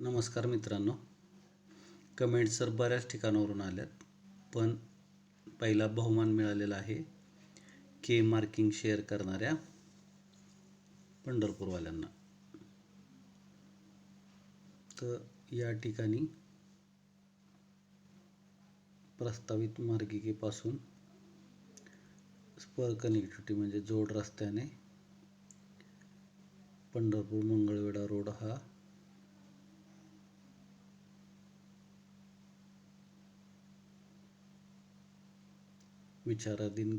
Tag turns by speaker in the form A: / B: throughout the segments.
A: नमस्कार मित्रांनो. कमेंट्स तर बऱ्याच ठिकाणावरून आल्यात पण पहिला बहुमान मिळालेला आहे के मार्किंग शेअर करणाऱ्या पंढरपूरवाल्यांना. तर या ठिकाणी प्रस्तावित मार्गिकेपासून स्पर कनेक्टिव्हिटी म्हणजे जोड रस्त्याने पंढरपूर मंगळवेढा रोड हा विचाराधीन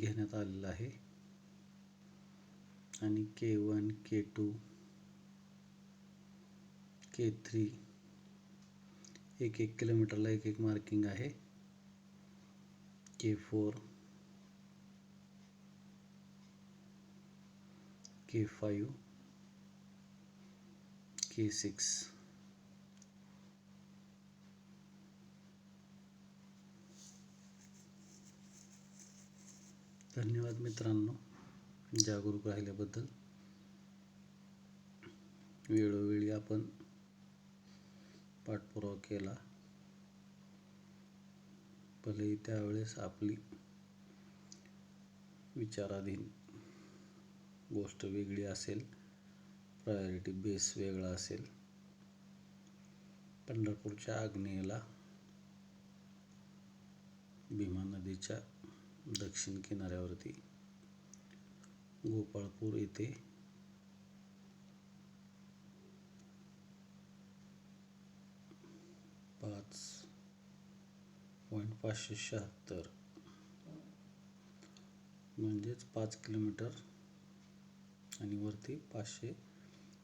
A: आहे. आणि K one K two K three एक एक किलोमीटरला एक एक मार्किंग आहे. K four K five K six धन्यवाद मित्रांनो जागरूक राहिल्याबद्दल. वेळोवेळी आपण पाठपुरावा केला. भलेही त्यावेळेस आपली विचाराधीन गोष्ट वेगळी असेल प्रायोरिटी बेस वेगळा असेल पंढरपूरच्या आग्नेयेला भीमा नदीच्या दक्षिण किनाऱ्यावरती गोपाळपूर येथे पाच पॉईंट पाचशे शहात्तर म्हणजेच पाच किलोमीटर आणि वरती पाचशे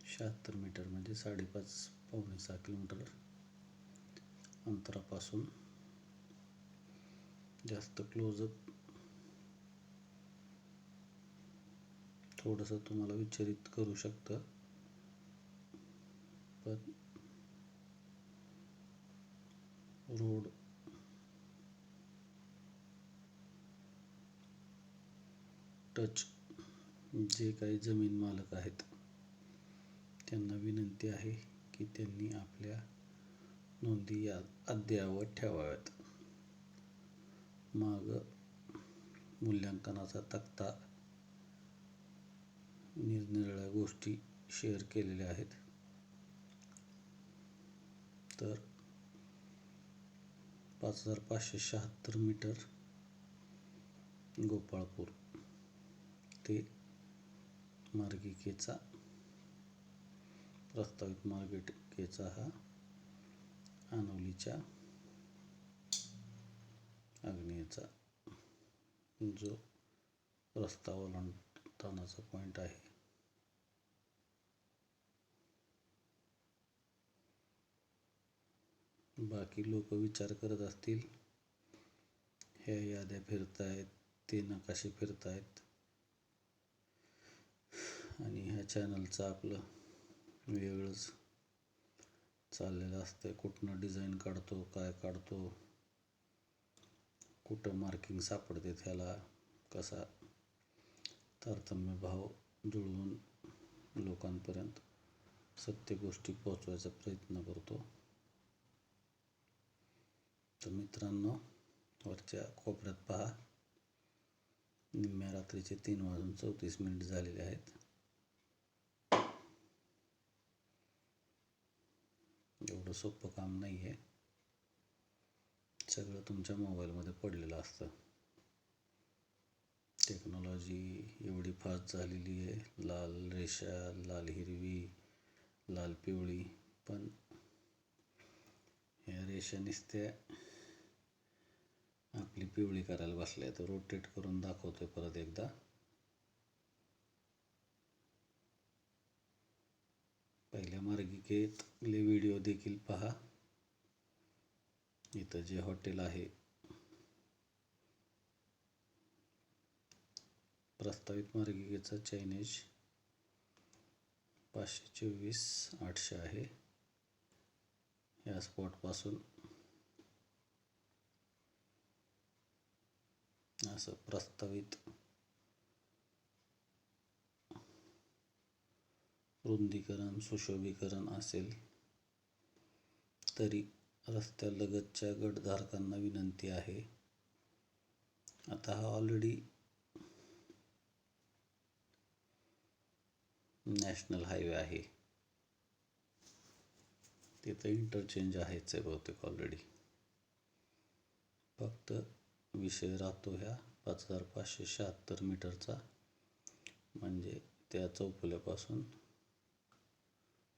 A: शहात्तर मीटर म्हणजे साडेपाच पावणे सहा किलोमीटर अंतरापासून जास्त क्लोजअप थोडंसं तुम्हाला विचलित करू शकतं. पण रोड टच जे काही जमीन मालक आहेत त्यांना विनंती आहे की त्यांनी आपल्या नोंदी या अद्ययावत ठेवाव्यात. माग मूल्यांकनाचा तक्ता निरनिराळ्या गोष्टी शेअर केलेल्या आहेत. तर पाच हजार पाचशे शहात्तर मीटर गोपाळपूर ते मार्गिकेचा प्रस्तावित मार्गिकेचा हा आनवलीच्या आग्नेयचा जो रस्ता ओलांडतानाचा पॉईंट आहे. बाकी लोक विचार करत असतील ह्या याद्या फिरतायत ते नकाशे फिरतायत. आणि ह्या चॅनलचं आपलं वेगळंच चाललेलं असतं कुठनं डिझाईन काढतो काय काढतो कुठं मार्किंग सापडते त्याला कसा तारतम्य भाव जुळवून लोकांपर्यंत सत्य गोष्टी पोचवायचा प्रयत्न करतो. तर मित्रांनो वरच्या कोपऱ्यात पहा. निम्म्या रात्रीचे तीन वाजून चौतीस मिनिट झालेले आहेत. एवढं सोपं काम नाही आहे सगळं तुमच्या मोबाईलमध्ये पडलेलं असतं. टेक्नॉलॉजी एवढी फास्ट झालेली आहे. लाल रेषा लाल हिरवी लाल पिवळी पण ह्या रेषा निसत्या आपली पिवळी करायला बसले तर रोटेट करून दाखवतोय परत एकदा. पहिल्या मार्गिकेतले व्हिडिओ देखील पहा. इथं जे हॉटेल आहे प्रस्तावित मार्गिकेचा चायनीज पाचशे चोवीस आठशे आहे. या स्पॉटपासून असं प्रस्तावित. रुंदीकरण सुशोभीकरण असेल तरी रस्त्यालगतच्या गटधारकांना विनंती आहे. आता हा ऑलरेडी नॅशनल हायवे आहे. तिथं इंटरचेंज आहेच आहे बहुतेक ऑलरेडी फक्त विषय राहतो ह्या. पाच हजार पाचशे शहात्तर मीटरचा. म्हणजे त्या चौफुल्यापासून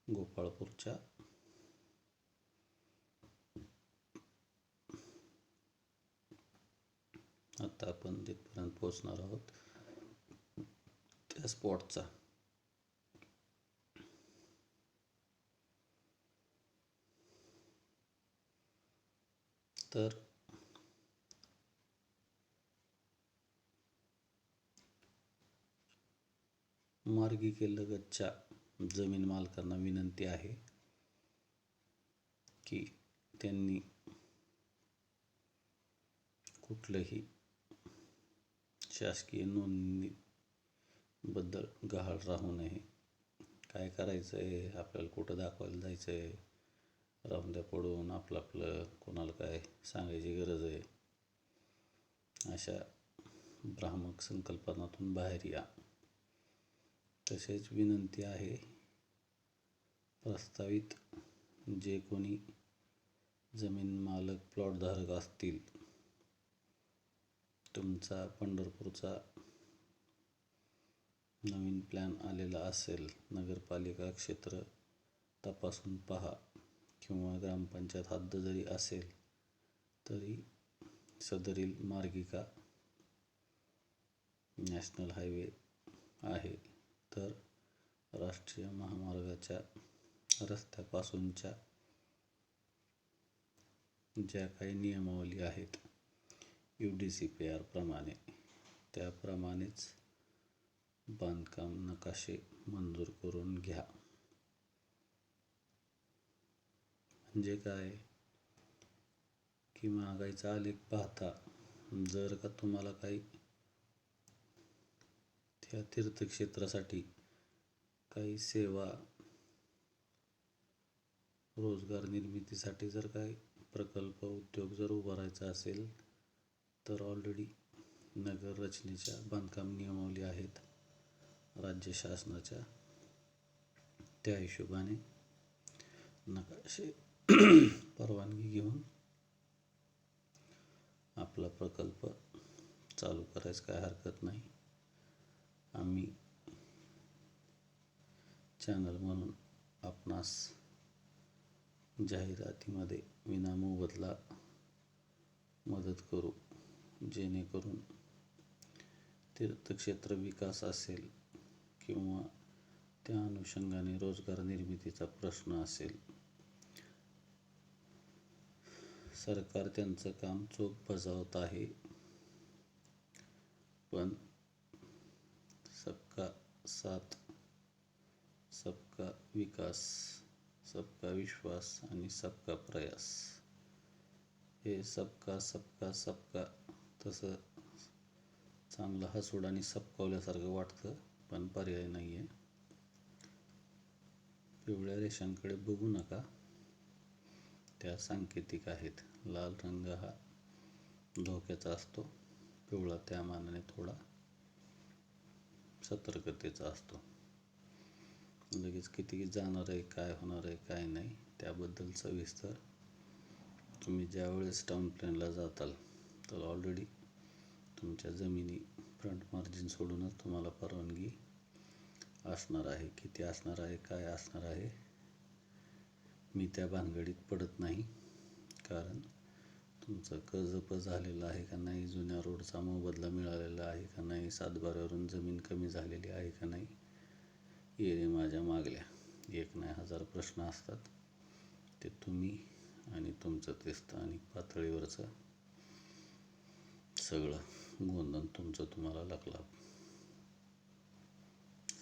A: गोपाळपूरच्या आता आपण तिथपर्यंत पोहोचणार आहोत. त्या स्पॉटचा. तर मार्गिकेलगतच्या जमीन मालकांना विनंती आहे की त्यांनी कुठलंही शासकीय नोंदणीबद्दल गहाळ राहू नये. काय करायचं आहे आपल्याला कुठं दाखवायला जायचं आहे राहून द्या पडून आपलं आपलं कोणाला काय सांगायची गरज आहे? अशा भ्रामक संकल्पनातून बाहेर या. तसेच विनंती आहे प्रस्तावित जे कोणी जमीन मालक प्लॉटधारक असतील तुमचा पंढरपूरचा नवीन प्लॅन आलेला असेल नगरपालिका क्षेत्र तपासून पहा किंवा ग्रामपंचायत हद्द जरी असेल तरी सदरील मार्गिका नॅशनल हायवे आहे. तर राष्ट्रीय महामार्गाच्या रस्त्यापासूनच्या ज्या काही नियमावली आहेत यू डी सी पी आरप्रमाणे त्याप्रमाणेच बांधकाम नकाशे मंजूर करून घ्या. म्हणजे काय? की महागाईचा आलेख पाहता जर का तुम्हाला काही त्या तीर्थक्षेत्रासाठी काही सेवा रोजगार निर्मितीसाठी जर काही प्रकल्प उद्योग जर उभारायचा असेल तर ऑलरेडी नगर रचनेच्या बांधकाम नियमावली आहेत. राज्य शासनाच्या त्या हिशोबाने नकाशे परवानगी घेऊन आपला प्रकल्प चालू करायचं काय हरकत नाही. आम्ही चॅनल म्हणून आपणास जाहिरातीमध्ये विनामोबदला मदत करू जेणेकरून तीर्थक्षेत्र विकास असेल किंवा त्या अनुषंगाने रोजगार निर्मितीचा प्रश्न असेल. सरकार त्यांचं काम चोख बजावत आहे. पण सबका साथ सबका विकास सबका विश्वास आणि सबका प्रयास. हे सबका सबका सबका तसं चांगलं हसूड आणि सबकावल्यासारखं वाटतं पण पर्याय नाही आहे पिवळ्या रेषांकडे बघू नका. त्या सांकेतिक आहेत. लाल रंग हा धोक्याचा असतो. पिवळा त्या मानाने थोडा. सतर्कतेचा असतो. लगेच किती जाणार आहे काय होणार आहे काय नाही त्याबद्दल सविस्तर तुम्ही ज्यावेळेस टाऊन प्लॅनला जाताल तर ऑलरेडी तुमच्या जमिनी फ्रंट मार्जिन सोडूनच तुम्हाला परवानगी असणार आहे. किती असणार आहे काय असणार आहे मी त्या भानगडीत पडत नाही. कारण तुमचं कर्जप झालेलं आहे का नाही? जुन्या रोडचा मोबदला मिळालेला आहे का नाही? सातबाऱ्यावरून जमीन कमी झालेली आहे का नाही? ये रे माझ्या मागल्या. एक नाही हजार प्रश्न असतात. ते तुम्ही आणि तुमचं ते स्थानिक पातळीवरचं सगळं गोंधन तुमचं तुम्हाला लागला.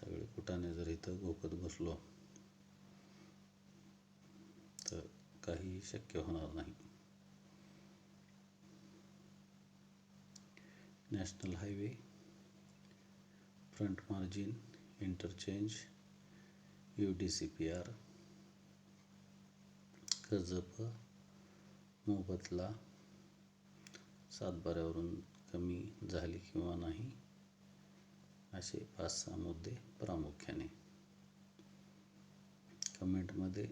A: सगळे कुठाने जर इथं घोकत बसलो तर काही शक्य होणार नाही. National highway front margin interchange U D C P R कर्जप मोबदला सातबाऱ्यावरून कमी झाली किंवा नाही असे पाच सहा मुद्दे प्रामुख्याने. कमेंटमध्ये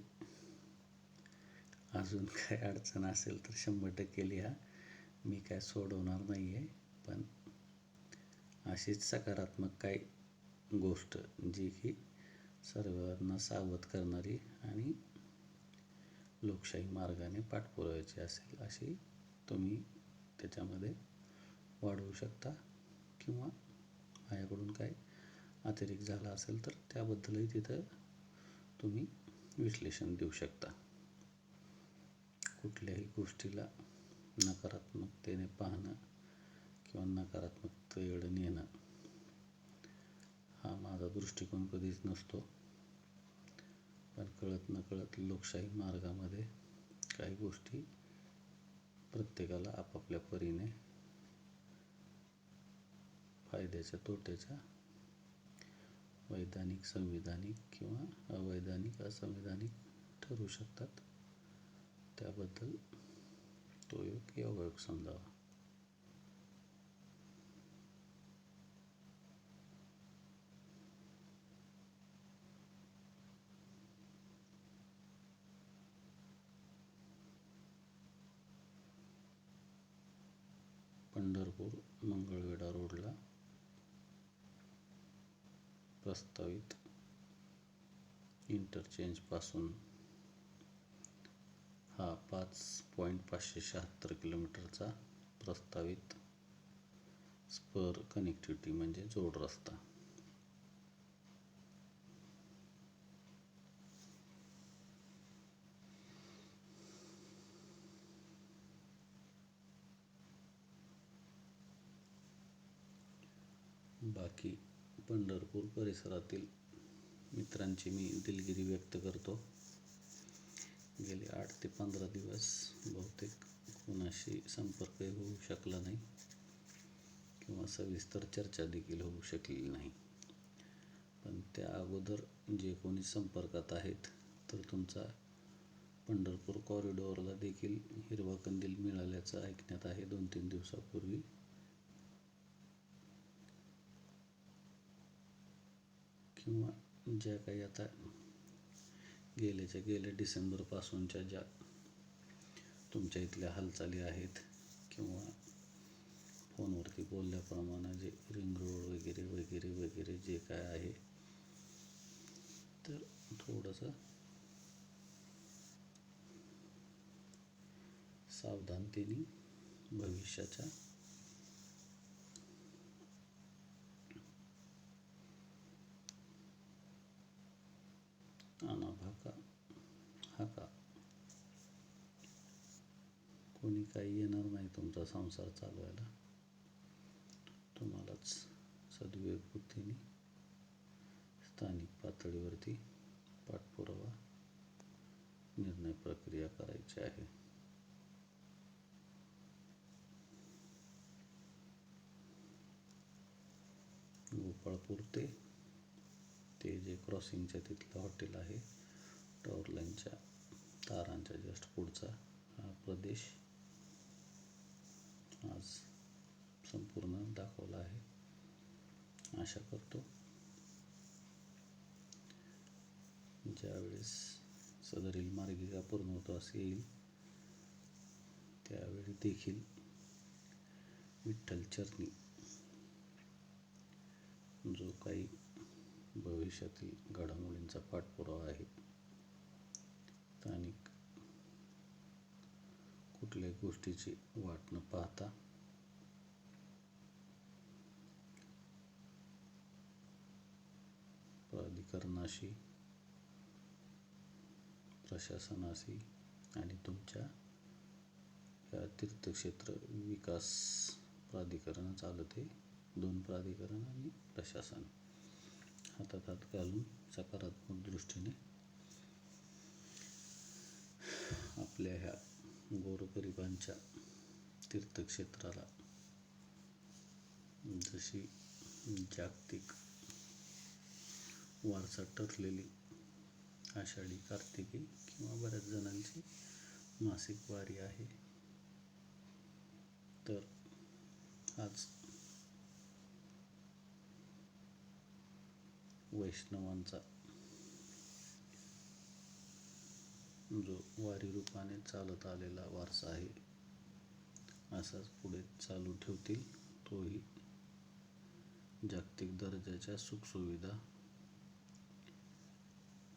A: अजून काय अडचण असेल तर शंभर टक्के लिहा. मी काय सोडवणार नाही आहे पण अशीच सकारात्मक काय गोष्ट जी की सर्वांना सावध करणारी आणि लोकशाही मार्गाने पाठपुरावायची असेल अशी तुम्ही त्याच्यामध्ये वाढवू शकता किंवा माझ्याकडून काय अतिरिक्त झाला असेल तर त्याबद्दलही तिथं तुम्ही विश्लेषण देऊ शकता. कुठल्याही गोष्टीला नकारात्मकतेने पाहणं किंवा नकारात्मकतेकडे नेणं हा माझा दृष्टिकोन कधीच नसतो. पण कळत नकळत लोकशाही मार्गामध्ये काही गोष्टी प्रत्येकाला आपापल्या परीने फायद्याच्या तोट्याच्या वैधानिक संविधानिक किंवा अवैधानिक असंविधानिक ठरू शकतात. त्याबद्दल तो योग योगायोग समजावा. पंढरपूर मंगळवेढा रोडला प्रस्तावित इंटरचेंजपासून हा पाच पॉईंट पाचशे शहात्तर किलोमीटरचा प्रस्तावित स्पर कनेक्टिव्हिटी म्हणजे जोड रस्ता. बाकी पंढरपूर परिसरातील मित्रांची मी दिलगिरी व्यक्त करतो. गेले आठ ते पंधरा दिवस बहुतेक कोणाशी संपर्कही होऊ शकला नाही किंवा सविस्तर चर्चा देखील होऊ शकली नाही. पण त्या अगोदर जे कोणी संपर्कात आहेत तर तुमचा पंढरपूर कॉरिडॉरला देखील हिरवा कंदील मिळाल्याचं ऐकण्यात आहे दोन तीन दिवसापूर्वी. किंवा ज्या काही आता गेल्याच्या गेल्या डिसेंबरपासूनच्या ज्या तुमच्या इथल्या हालचाली आहेत किंवा फोनवरती बोलल्याप्रमाणे जे रिंग रोड वगैरे वगैरे वगैरे जे काय आहे तर थोडंसं सावधानतेने भविष्याच्या आणा भाका हाका कोणी काही येणार नाही तुमचा संसार चालवायला तुम्हालाच सद्विवेक बुद्धीने स्थानिक पातळीवरती पाठपुरावा निर्णय प्रक्रिया करायची आहे गोपाळपूर ते ते जे क्रॉसिंगच्या तिथलं हॉटेल आहे टॉवर लाईनच्या तारांच्या जस्ट पुढचा हा प्रदेश आज संपूर्ण दाखवला आहे. आशा करतो ज्यावेळेस सदरील मार्गिका पूर्णत्वास येईल त्यावेळी देखील विठ्ठल चरणी जो काही भविष्यातील घडामोडींचा पाठपुरावा आहे. स्थानिक कुठल्याही गोष्टीची वाट न पाहता प्राधिकरणाशी प्रशासनाशी आणि तुमच्या या तीर्थक्षेत्र विकास प्राधिकरण चालते दोन प्राधिकरण आणि प्रशासन. हातात हात घालून सकारात्मक दृष्टीने आपल्या ह्या गोरगरिबांच्या तीर्थक्षेत्राला जशी जागतिक वारसा ठरलेली आषाढी कार्तिकी किंवा बऱ्याच जणांची मासिक वारी आहे तर आज वैष्णवांचा जो वारी रूपाने चालत आलेला वारसा आहे असाच पुढे चालू ठेवतील. तोही जागतिक दर्जाच्या सुखसुविधा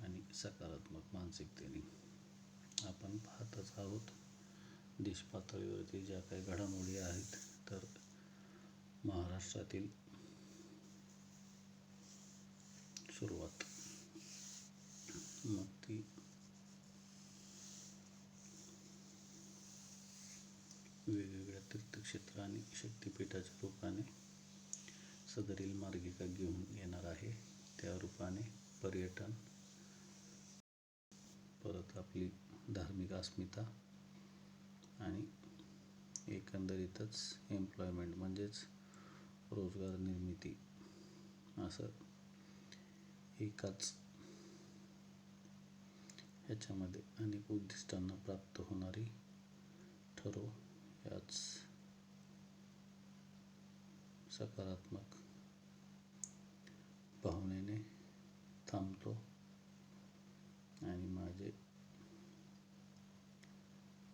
A: आणि सकारात्मक मानसिकतेने. आपण पाहतच आहोत देशपातळीवरती ज्या काही घडामोडी आहेत तर महाराष्ट्रातील सुरुवात. मग ती वेगवेगळ्या तीर्थक्षेत्र आणि शक्तिपीठाच्या रूपाने सदरील मार्गिका घेऊन येणार आहे. त्या रूपाने पर्यटन परत आपली धार्मिक अस्मिता आणि एकंदरीतच एम्प्लॉयमेंट म्हणजेच रोजगार निर्मिती असं एकाच ह्याच्यामध्ये अनेक उद्दिष्टांना प्राप्त होणारी ठरो याच सकारात्मक भावनेने थांबतो आणि माझे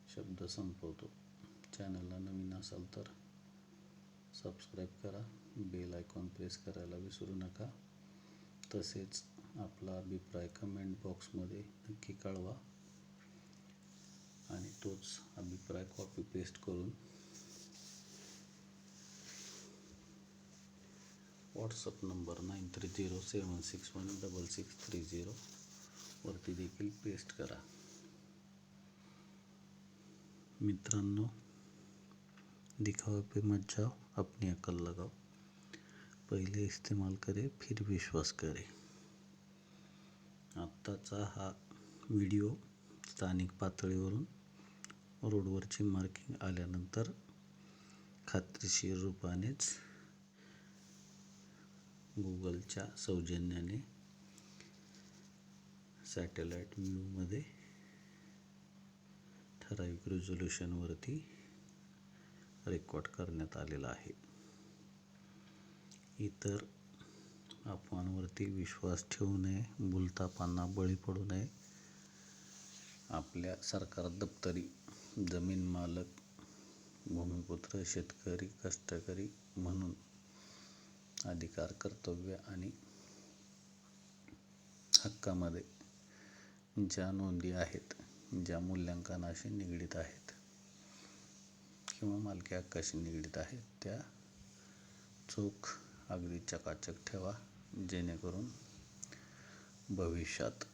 A: शब्द संपवतो. चॅनलला नवीन असाल तर सबस्क्राईब करा बेल आयकॉन प्रेस करायला विसरू नका. तसेच आपला अभिप्राय कमेंट बॉक्समध्ये नक्की कळवा. आणि तोच अभिप्राय कॉपी पेस्ट करून WhatsApp number nine three zero seven six one double six three zero वरती देखील पेस्ट करा. मित्रांनो दिखावे पे मत जाओ अपनी अकल लगाओ पहिले इस्तेमाल करे फिर विश्वास करे. आत्ताचा हा व्हिडिओ स्थानिक पातळीवरून रोडवरची मार्किंग आल्यानंतर खात्रीशीर रूपानेच गुगलच्या सौजन्याने सॅटेलाईट व्ह्यूमध्ये ठराविक रेझोल्युशनवरती रेकॉर्ड करण्यात आलेला आहे. इतर अफवांवरती विश्वास ठेवू नये भूलतापांना बळी पडू नये. आपल्या सरकार दप्तरी जमीन मालक भूमिपुत्र शेतकरी कष्टकरी म्हणून अधिकार कर्तव्य आणि हक्कामध्ये ज्या नोंदी आहेत ज्या मूल्यांकनाशी निगडीत आहेत किंवा मालकी हक्काशी निगडीत आहेत त्या चोख अगदी चकाचक ठेवा जेणेकरून भविष्यात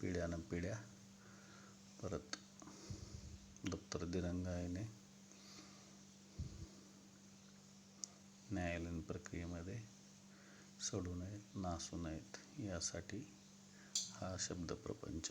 A: पिढ्यानं पिढ्या परत दप्तर दिरंगाईने न्यायालयीन प्रक्रियेमध्ये सोडू नयेत नासू नयेत यासाठी हा शब्दप्रपंच